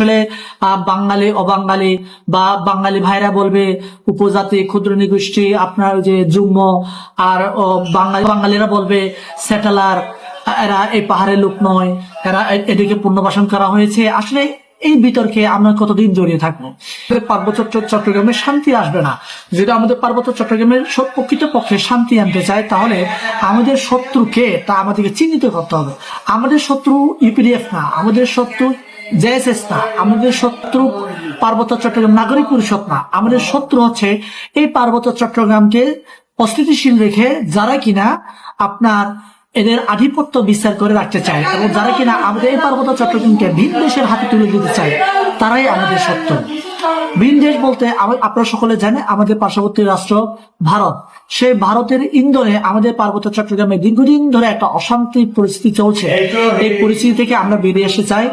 আসলে বাঙালি, অবাঙালি বা বাঙালি ভাইরা বলবে, উপজাতি ক্ষুদ্র নিগোষ্ঠী, আপনার যে যুগ্ম আর বাঙালি, বাঙালিরা বলবে, সেটেলার, এরা এই পাহাড়ের লোক নয়, এরা এদিকে পুনর্বাসন করা হয়েছে। আসলে এই বিতর্কে আমরা কতদিন জড়িয়ে থাকব? পার্বত্য চট্ট- চট্টগ্রামে শান্তি আসবে না। যদি আমাদের পার্বত্য চট্টগ্রামের প্রকৃত পক্ষে শান্তি আনতে চায়, তাহলে আমাদের শত্রুকে তা আমাদেরকে চিহ্নিত করতে হবে। আমাদের শত্রু ইপিডিএফ না, আমাদের শত্রু জেএসএস না আমাদের শত্রু পার্বত্য চট্টগ্রাম নাগরিক পরিষদ না। আমাদের শত্রু হচ্ছে এই পার্বত্য চট্টগ্রামকে অস্থিতিশীল রেখে যারা কিনা আপনার এদের আধিপত্য বিস্তার করে রাখতে চায় এবং যারা কিনা আমাদের এই পার্বত্য চট্টগ্রামকে ভিন দেশের হাতে তুলে দিতে চায়, তারাই আমাদের শত্রু। ভিন দেশ বলতে আপনারা সকলে জানে আমাদের পার্শ্ববর্তী রাষ্ট্র ভারত। সেই ভারতের ইন্ধনে আমাদের পার্বত্য চট্টগ্রামে দীর্ঘদিন ধরে একটা অশান্তি পরিস্থিতি চলছে। এই পরিস্থিতি থেকে আমরা বেরিয়ে এসে চাই